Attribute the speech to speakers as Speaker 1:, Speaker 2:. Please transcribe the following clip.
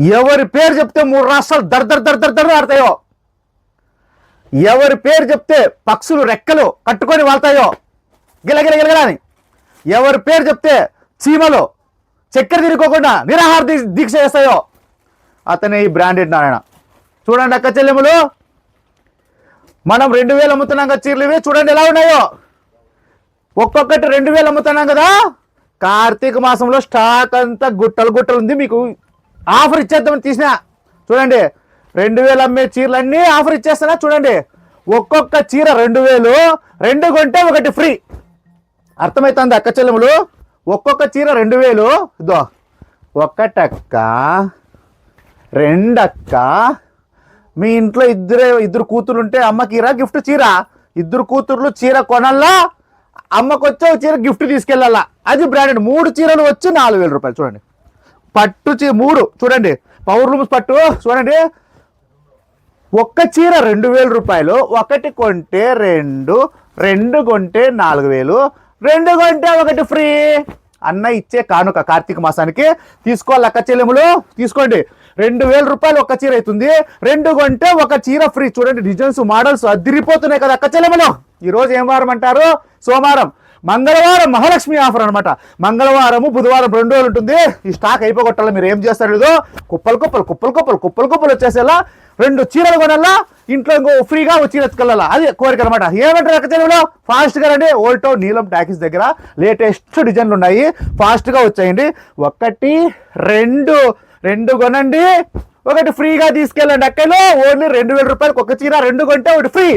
Speaker 1: ఎవరి పేరు చెప్తే మూడు రాష్ట్రాలు దర్ దర్ దర్ దర్ దర్ ఆడతాయో? ఎవరి పేరు చెప్తే పక్షులు రెక్కలు కట్టుకొని వాళ్తాయో? గిలగిల గిలగిల అని. ఎవరి పేరు చెప్తే చీమలు చక్కెర తిరుక్కోకుండా నిరాహార దీ- దీక్ష చేస్తాయో? అతనే ఈ బ్రాండెడ్ నారాయణ. చూడండి అక్క చెల్లెములు. మనం రెండు వేలు అమ్ముతున్నాం కదా చీరలు ఇవి. చూడండి ఎలా ఉన్నాయో. ఒక్కొక్కటి రెండు వేలు అమ్ముతున్నాం కదా. కార్తీక మాసంలో స్టాక్ అంతా గుట్టలు గుట్టలు ఉంది మీకు. ఆఫర్ ఇచ్చేద్దామని తీసిన. చూడండి రెండు వేలు అమ్మే చీరలన్నీ ఆఫర్ ఇచ్చేస్తానా చూడండి ఒక్కొక్క చీర రెండు వేలు రెండు కొంటే ఒకటి ఫ్రీ. అర్థమవుతుంది అక్క చెల్లెములు? ఒక్కొక్క చీర రెండు వేలు. ఇదో ఒకటక్క రెండక్క. మీ ఇంట్లో ఇద్దరే ఇద్దరు కూతురు ఉంటే అమ్మకీరా గిఫ్ట్ చీర. ఇద్దరు కూతుర్లు చీర కొనల్లా అమ్మకొచ్చే ఒక చీర గిఫ్ట్ తీసుకెళ్ళాలా? అది బ్రాండెడ్. మూడు చీరలు వచ్చి నాలుగు వేల రూపాయలు. చూడండి. పట్టు చీ మూడు. చూడండి. పవర్ లూమ్స్ పట్టు. చూడండి. ఒక్క చీర రెండు వేల రూపాయలు. ఒకటి కొంటే రెండు. రెండు కొంటే నాలుగు వేలు. రెండు కొంటే ఒకటి ఫ్రీ. అన్న ఇచ్చే కానుక కార్తీక మాసానికి తీసుకోవాలి అక్క చెల్లెములు. తీసుకోండి. రెండు వేల రూపాయలు ఒక చీర అవుతుంది. రెండు కొంటే ఒక చీర ఫ్రీ. చూడండి డిజైన్స్ మోడల్స్ అదిరిపోతున్నాయి కదా అక్క చెల్లెములు. ఈరోజు ఏం వారం అంటారు? సోమవారం. మంగళవారం మహాలక్ష్మి ఆఫర్ అనమాట మంగళవారము బుధవారం రెండు రోజులు ఉంటుంది. ఈ స్టాక్ అయిపోగొట్టాలి. మీరు ఏం చేస్తారు లేదో కుప్పలు కుప్పలు కుప్పలు కుప్పలు కుప్పలు కుప్పలు వచ్చేసేలా రెండు చీరలు కొనాలా? ఇంట్లో ఇంకో ఫ్రీగా ఒక చీర ఎత్తుకెళ్ళాలా? అది కోరిక అనమాట ఏమంటారు అక్క చెల్లెములో ఫాస్ట్గా రండి. ఓల్టో నీలం టాకీస్ దగ్గర లేటెస్ట్ డిజైన్లు ఉన్నాయి. ఫాస్ట్గా వచ్చాయండి. ఒకటి రెండు రెండు కొనండి. ఒకటి ఫ్రీగా తీసుకెళ్ళండి అక్కలో ఓన్లీ రెండు వేల రూపాయలకు ఒక చీర రెండు కొంటే ఒకటి ఫ్రీ.